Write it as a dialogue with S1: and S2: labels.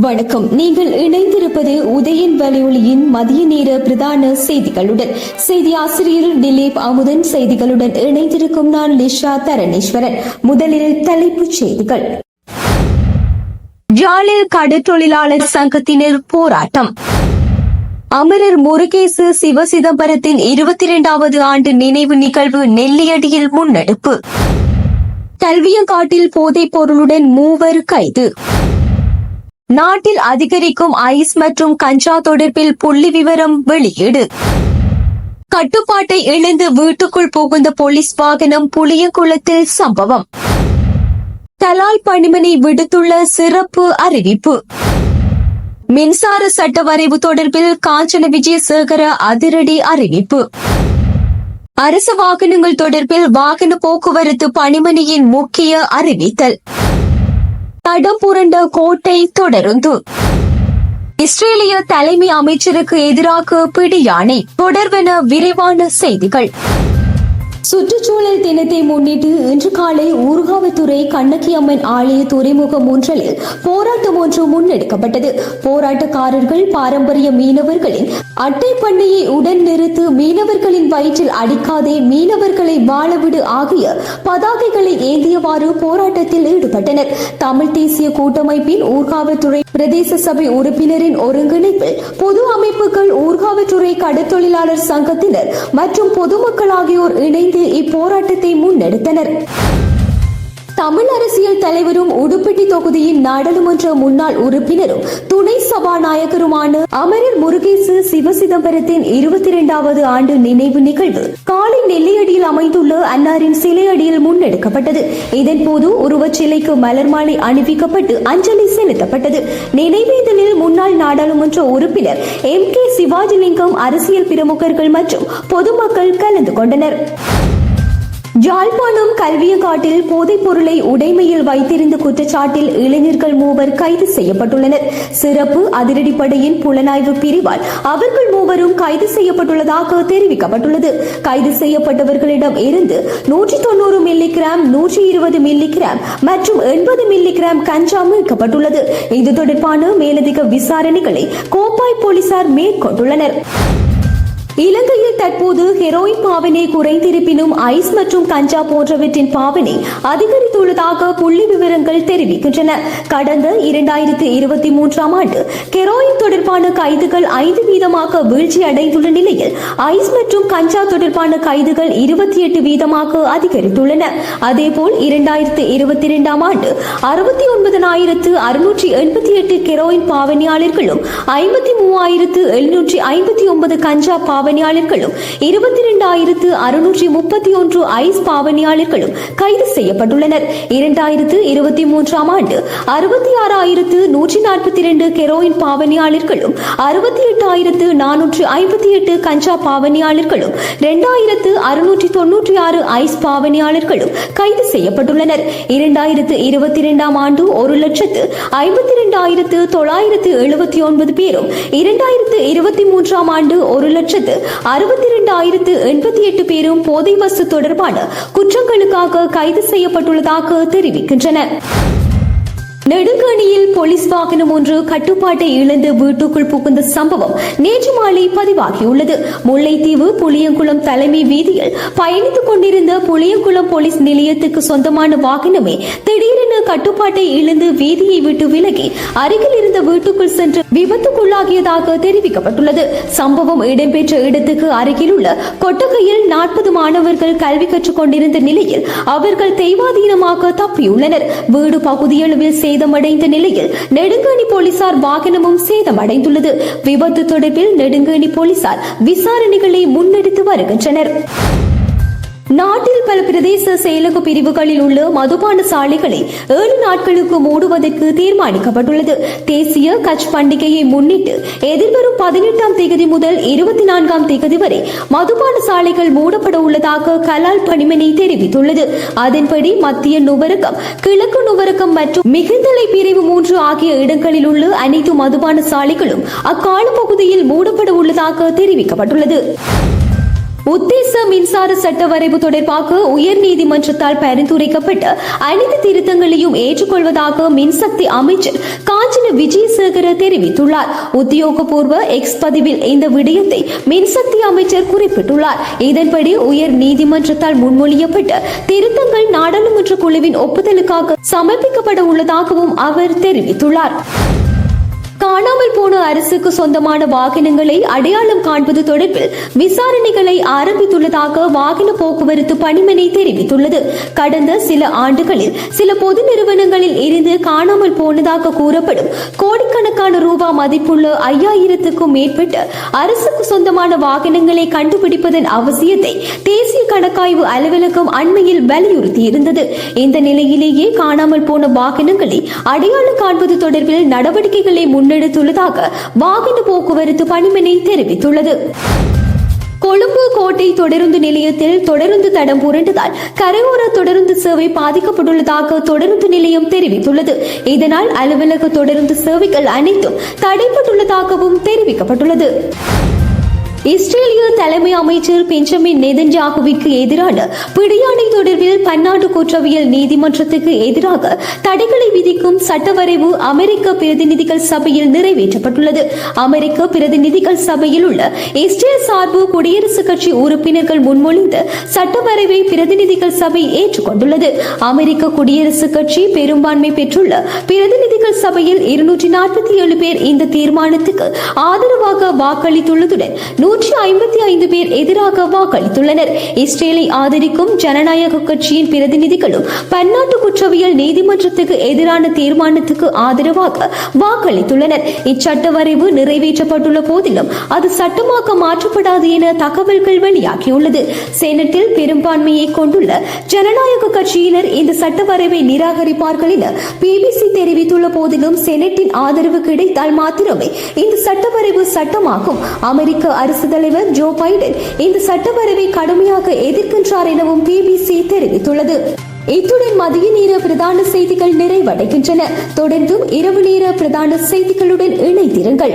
S1: வணக்கம். நீங்கள் இணைந்திருப்பது உதயன் வலியொலியின் மதிய நேர பிரதான செய்திகளுடன். செய்தி ஆசிரியர் திலீப் அமுதன் செய்திகளுடன் இணைந்திருக்கும் நான் லிஷா தரணேஸ்வரன். முதலில் தலைப்புச் செய்திகள். ஜாலில் கடற்றொழிலாளர் சங்கத்தினர் போராட்டம். அமரர் முருகேசு சிவசிதம்பரத்தின் இருபத்தி இரண்டாவது ஆண்டு நினைவு நிகழ்வு நெல்லியடியில் முன்னெடுப்பு. கல்வியங்காட்டில் போதைப் பொருளுடன் மூவர் கைது. நாட்டில் அதிகரிக்கும் ஐஸ் மற்றும் கஞ்சா தொடர்பில் புள்ளி விவரம் வெளியீடு. கட்டுப்பாட்டை இழந்து வீட்டுக்குள் புகுந்த போலீஸ் வாகனம் புளியங்குளத்தில் சம்பவம். தலால் பணிமனை விடுத்துள்ள சிறப்பு அறிவிப்பு. மின்சார சட்ட வரைவு தொடர்பில் காஞ்சன விஜயசேகர அதிரடி அறிவிப்பு. அரசு வாகனங்கள் தொடர்பில் வாகன போக்குவரத்து பணிமனையின் முக்கிய அறிவித்தல். தடம் புரண்ட கோட்டை தொடர்ந்து. இஸ்ரேலிய தலைமை அமைச்சருக்கு எதிராக பிடியாணை. தொடர்வென விரிவான செய்திகள். சுற்றுச்சூழல் தினத்தை முன்னிட்டு இன்று காலை ஊர்காவத்துறை கண்ணகி அம்மன் ஆலய துறைமுகம் ஒன்றில் போராட்டம் ஒன்று முன்னெடுக்கப்பட்டது. போராட்டக்காரர்கள் பாரம்பரிய மீனவர்களின் அட்டை பண்ணையை உடன் நிறுத்து மீனவர்களின் வயிற்றில் அடிக்காதே மீனவர்களை வாழவிடு ஆகிய பதாகைகளை ஏந்தியவாறு போராட்டத்தில் ஈடுபட்டனர். தமிழ் தேசிய கூட்டமைப்பின் ஊர்காவத்துறை பிரதேச சபை உறுப்பினரின் ஒருங்கிணைப்பில் பொது அமைப்புகள் ஊர்காவத்துறை கடற்தொழிலாளர் சங்கத்தினர் மற்றும் பொதுமக்கள் ஆகியோர் இணைந்து இப்போராட்டத்தை முன்னெடுத்தனர். தமிழ் அரசியல் தலைவரும் உடுப்பிட்டி தொகுதியின் நாடாளுமன்ற முன்னாள் உறுப்பினரும் துணை சபாநாயகருமான அமரர் முருகேசு சிவசிதம்பரத்தின் இருபத்தி இரண்டாவது ஆண்டு நினைவு நிகழ்வு காலை நெல்லியடியில் அமைந்துள்ள அன்னாரின் சிலையடியில் முன்னெடுக்கப்பட்டது. இதன்போது உருவச் சிலைக்கு மலர் மாலை அணிவிக்கப்பட்டு அஞ்சலி செலுத்தப்பட்டது. நினைவேந்தலில் முன்னாள் நாடாளுமன்ற உறுப்பினர் எம் கே சிவாஜிலிங்கம் அரசியல் பிரமுகர்கள் மற்றும் பொதுமக்கள் கலந்து கொண்டனர். யாழ்ப்பாணம் கல்வியங்காட்டில் போதைப் பொருளை உடைமையில் வைத்திருந்த குற்றச்சாட்டில் இளைஞர்கள் மூவர் கைது செய்யப்பட்டுள்ளனர். சிறப்பு அதிரடிப்படையின் புலனாய்வு பிரிவால் அவர்கள் மூவரும் கைது செய்யப்பட்டுள்ளதாக தெரிவிக்கப்பட்டுள்ளது. கைது செய்யப்பட்டவர்களிடம் இருந்து நூற்றி தொண்ணூறு மில்லி கிராம் நூற்றி இருபது மில்லி கிராம் மற்றும் எண்பது மில்லி கிராம் கஞ்சா மீட்கப்பட்டுள்ளது. இது தொடர்பான மேலதிக விசாரணைகளை கோப்பாய் போலீசார் மேற்கொண்டுள்ளனர். இலங்கையில் தற்போது ஹெரோயின் பாவனை குறைந்திருப்பினும் ஐஸ் மற்றும் கஞ்சா போன்றவற்றின் பாவனை அதிகரித்துள்ளதாக புள்ளி விவரங்கள் தெரிவிக்கின்றன. கடந்த இரண்டாயிரத்தி இருபத்தி மூன்றாம் ஆண்டு ஹெரோயின் தொடர்பான கைதுகள் ஐந்து வீதமாக வீழ்ச்சி அடைந்துள்ள நிலையில் ஐஸ் மற்றும் கஞ்சா தொடர்பான கைதுகள் இருபத்தி எட்டு வீதமாக அதிகரித்துள்ளன. அதேபோல் இரண்டாயிரத்தி இருபத்தி இரண்டாம் ஆண்டு அறுபத்தி ஒன்பதனாயிரத்து அறுநூற்றி எண்பத்தி எட்டு ஹெரோயின் பாவனையாளர்களும் ஐம்பத்தி மூவாயிரத்து எழுநூற்றி ஐம்பத்தி ஒன்பது கஞ்சா பாவனையாளர்களும் இருபத்தி இரண்டாயிரத்து அறுநூற்றி முப்பத்தி ஒன்று ஐஸ் பாவனையாளர்களும் கைது செய்யப்பட்டுள்ளனர். இரண்டாயிரத்து இருபத்தி மூன்றாம் ஆண்டு அறுபத்தி ஆறாயிரத்து நூற்றி நாற்பத்தி இரண்டு கெரோயின் பாவனையாளர்களும் அறுபத்தி எட்டாயிரத்து நானூற்று ஐம்பத்தி எட்டு கஞ்சா பாவனையாளர்களும் இரண்டாயிரத்து அறுநூற்றி தொன்னூற்றி ஆறு ஐஸ் பாவனையாளர்களும் கைது செய்யப்பட்டுள்ளனர். இரண்டாயிரத்து இருபத்தி இரண்டாம் ஆண்டு ஒரு லட்சத்து ஐம்பத்தி இரண்டாயிரத்து தொள்ளாயிரத்து எழுபத்தி ஒன்பது பேரும் இரண்டாயிரத்து இருபத்தி மூன்றாம் ஆண்டு ஒரு லட்சத்து அறுபத்தி இரண்டாயிரத்து எண்பத்தி எட்டு பேரும் போதை வசு தொடர்பான குற்றங்களுக்காக கைது செய்யப்பட்டுள்ளதாக தெரிவிக்கின்றனர் நெடுங்கணியில் போலீஸ் வாகனம் ஒன்று கட்டுப்பாட்டை இழந்து வீட்டுக்குள் புகுந்த சம்பவம் நேற்று மாலை பதிவாகியுள்ளது. முல்லைத்தீவு புளியங்குளம் தலைமை வீதியில் பயணித்துக் கொண்டிருந்த புளியங்குளம் போலீஸ் நிலையத்துக்கு சொந்தமான வாகனமே திடீரென கட்டுப்பாட்டை இழந்து வீதியை விட்டு விலகி அருகில் இருந்த வீட்டுக்குள் சென்று விபத்துக்குள்ளாகியதாக தெரிவிக்கப்பட்டுள்ளது. சம்பவம் இடம்பெற்ற இடத்துக்கு அருகில் உள்ள கொட்டகையில் நாற்பது மாணவர்கள் கல்வி கற்றுக் கொண்டிருந்த நிலையில் அவர்கள் தெய்வாதீனமாக தப்பியுள்ளனர். வீடு பகுதியளவில் சேதமடைந்த நிலையில் நெடுங்கணி போலீசார் வாகனமும் சேதமடைந்துள்ளது. விபத்து தொடர்பில் நெடுங்கணி போலீசார் விசாரணைகளை முன்னெடுத்து வருகின்றனர். நாட்டில் பல பிரதேச செயலக பிரிவுகளில் உள்ள மதுபான சாலைகளை ஏழு நாட்களுக்கு மூடுவதற்கு தீர்மானிக்கப்பட்டுள்ளது. தேசிய கட்ச் பண்டிகையை முன்னிட்டு எதிர்வரும் பதினெட்டாம் தேதி முதல் இருபத்தி நான்காம் தேதி வரை மதுபான சாலைகள் மூடப்பட உள்ளதாக கலால் பணிமனை தெரிவித்துள்ளது. அதன்படி மத்திய நுவரகம் கிழக்கு நுவரகம் மற்றும் மிகுந்தலை பிரிவு மூன்று ஆகிய இடங்களில் உள்ள அனைத்து மதுபான சாலைகளும் அக்கால பகுதியில் மூடப்பட உள்ளதாக தெரிவிக்கப்பட்டுள்ளது. உத்தேச மின்சார சட்ட வரைவு தொடர்பாக உயர்நீதிமன்றத்தால் பரிந்துரைக்கப்பட்ட அனைத்து திருத்தங்களையும் ஏற்றுக்கொள்வதாக மின்சக்தி அமைச்சர் காஞ்சன விஜயசேகர தெரிவித்துள்ளார். உத்தியோகபூர்வ எக்ஸ் பதிவில் இந்த விடயத்தை மின்சக்தி அமைச்சர் குறிப்பிட்டுள்ளார். இதன்படி உயர் நீதிமன்றத்தால் முன்மொழியப்பட்ட திருத்தங்கள் நாடாளுமன்ற குழுவின் ஒப்புதலுக்காக சமர்ப்பிக்கப்பட உள்ளதாகவும் அவர் தெரிவித்துள்ளார். காணாமல் போன அரசுக்கு சொந்தமான வாகனங்களை அடையாளம் காண்பது தொடர்பில் விசாரணைகளை ஆரம்பித்துள்ளதாக வாகன போக்குவரத்து பணிமனை தெரிவித்துள்ளது. கடந்த சில ஆண்டுகளில் சில பொது நிறுவனங்களில் இருந்து காணாமல் போனதாக கூறப்படும் கோடிக்கணக்கான ரூபாய் மதிப்புள்ள ஐயாயிரத்துக்கும் மேற்பட்ட அரசுக்கு சொந்தமான வாகனங்களை கண்டுபிடிப்பதன் அவசியத்தை தேசிய கணக்காய்வு அலுவலகம் அண்மையில் வலியுறுத்தியிருந்தது. இந்த நிலையிலேயே காணாமல் போன வாகனங்களை அடையாளம் காண்பது தொடர்பில் நடவடிக்கைகளை எடுத்துள்ளதாக வாகன போக்குவரத்து பணிமனை தெரிவித்துள்ளது. கொழும்பு கோட்டை தொடருந்து நிலையத்தில் தொடருந்து தடம் புரண்டதால் கரையோர தொடருந்து சேவை பாதிக்கப்பட்டுள்ளதாக தொடருந்து நிலையம் தெரிவித்துள்ளது. இதனால் அலுவலக தொடருந்து சேவைகள் அனைத்தும் தடைப்பட்டுள்ளதாகவும் தெரிவிக்கப்பட்டுள்ளது. இஸ்ரேலிய தலைமை அமைச்சர் பெஞ்சமின் நெதன்யாகுவிற்கு எதிரான பிடியாணை தொடர்பில் பன்னாட்டு குற்றவியல் நீதிமன்றத்துக்கு எதிராக தடைகளை விதிக்கும் சட்டவரைவு அமெரிக்க பிரதிநிதிகள் சபையில் நிறைவேற்றப்பட்டுள்ளது. அமெரிக்க பிரதிநிதிகள் சபையில் உள்ள இஸ்ரேல் சார்பு குடியரசுக் கட்சி உறுப்பினர்கள் முன்மொழிந்த சட்டவரைவை பிரதிநிதிகள் சபை ஏற்றுக்கொண்டுள்ளது. அமெரிக்க குடியரசுக் கட்சி பெரும்பான்மை பெற்றுள்ள பிரதிநிதிகள் சபையில் இருநூற்றி நாற்பத்தி ஏழு பேர் இந்த தீர்மானத்துக்கு ஆதரவாக வாக்களித்துள்ளதுடன் நூற்றி ஐம்பத்தி ஐந்து பேர் எதிராக வாக்களித்துள்ளனர். இஸ்ரேலை ஆதரிக்கும் ஜனநாயக கட்சியின் பிரதிநிதிகளும் பன்னாட்டு குற்றவியல் நீதிமன்றத்துக்கு எதிரான தீர்மானத்துக்கு ஆதரவாக வாக்களித்துள்ளனர். இச்சட்ட வரைவு நிறைவேற்றப்பட்டுள்ள போதிலும் அது சட்டமாக மாற்றப்படாது என தகவல்கள் வெளியாகியுள்ளது. செனட்டில் பெரும்பான்மையை கொண்டுள்ள ஜனநாயக கட்சியினர் இந்த சட்ட வரைவை நிராகரிப்பார்கள் என பிபிசி தெரிவித்துள்ள போதிலும் செனட்டின் ஆதரவு கிடைத்தால் மாத்திரமே இந்த சட்டவரைவு சட்டமாகும். அமெரிக்க அரசு தலைவர் ஜோ பைடன் இந்த சட்டவரைவை கடுமையாக எதிர்க்கின்றார் எனவும் பிபிசி தெரிவித்துள்ளது. இத்துடன் மதிய நேர பிரதான செய்திகள் நிறைவடைகின்றன. தொடர்ந்தும் இரவு நேர பிரதான செய்திகளுடன் இணைந்திருங்கள்.